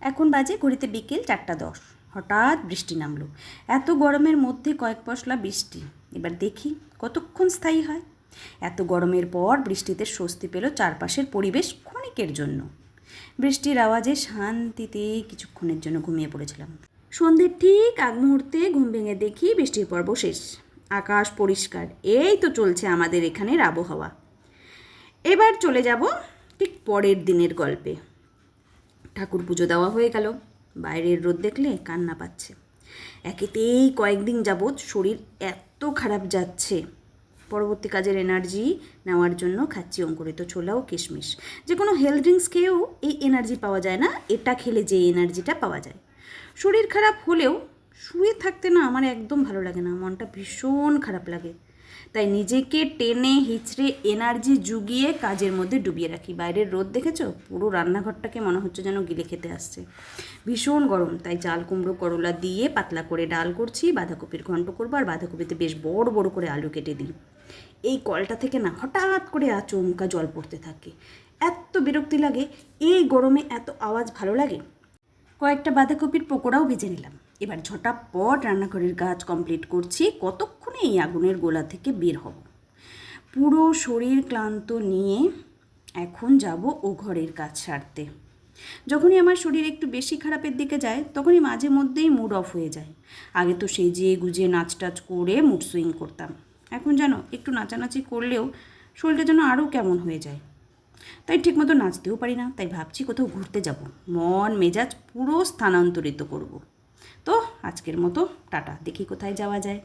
এখন বাজে ঘড়িতে বিকেল চারটা দশ। হঠাৎ বৃষ্টি নামলো। এত গরমের মধ্যে কয়েক পশলা বৃষ্টি। এবার দেখি কতক্ষণ স্থায়ী হয়। এত গরমের পর বৃষ্টিতে স্বস্তি পেল চারপাশের পরিবেশ ক্ষণিকের জন্য। বৃষ্টির আওয়াজে শান্তিতে কিছুক্ষণের জন্য ঘুমিয়ে পড়েছিলাম। সন্ধ্যের ঠিক আগ মুহূর্তে ঘুম ভেঙে দেখি বৃষ্টির পর্ব শেষ। আকাশ পরিষ্কার। এই তো চলছে আমাদের এখানের আবহাওয়া। এবার চলে যাব ঠিক পরের দিনের গল্পে। ঠাকুর পুজো দেওয়া হয়ে গেল। বাইরের রোদ দেখলে কান্না পাচ্ছে। একেতেই কয়েকদিন যাবৎ শরীর এত খারাপ যাচ্ছে। পরবর্তী কাজের এনার্জি নেওয়ার জন্য খাচ্ছি অঙ্কুরিত ছোলা ও কিশমিশ। যে কোনো হেলথ ড্রিঙ্কস খেয়েও এই এনার্জি পাওয়া যায় না, এটা খেলে যে এনার্জিটা পাওয়া যায়। শরীর খারাপ হলেও শুয়ে থাকতে না আমার একদম ভালো লাগে না, মনটা ভীষণ খারাপ লাগে। তাই নিজেকে টেনে হিচড়ে এনার্জি জুগিয়ে কাজের মধ্যে ডুবিয়ে রাখি। বাইরের রোদ দেখেছ? পুরো রান্নাঘরটাকে মনে হচ্ছে যেন গিলে খেতে আসছে। ভীষণ গরম, তাই চাল কুমড়ো, করলা দিয়ে পাতলা করে ডাল করছি, বাঁধাকপির ঘন্ট করব আর বাঁধাকপিতে বেশ বড় বড় করে আলু কেটে দিই। এই কলটা থেকে না হঠাৎ করে আচমকা জল পড়তে থাকে। এত বিরক্তি লাগে, এই গরমে এত আওয়াজ ভালো লাগে। কয়েকটা বাঁধাকপির পকোড়াও ভেজে নিলাম। এবার ছটা ঝটাপট রান্নাঘরের কাজ কমপ্লিট করছি, কতক্ষণে এই আগুনের গোলা থেকে বের হব? পুরো শরীর ক্লান্ত নিয়ে এখন যাব ও ঘরের কাজ সারতে। যখনই আমার শরীর একটু বেশি খারাপের দিকে যায়, তখনই মাঝে মধ্যেই মুড অফ হয়ে যায়। আগে তো সেজিয়ে গুজিয়ে নাচ টাচ করে মুড সুইং করতাম। এখন যেন একটু নাচানাচি করলেও শরীরটা যেন আরও কেমন হয়ে যায়। তাই ঠিকমতো নাচতেও পারি না, তাই ভাবছি কোথাও ঘুরতে যাব। মন মেজাজ পুরো স্থানান্তরিত করব। তো আজকের মতো টাটা। দেখি কোথায় যাওয়া যায়।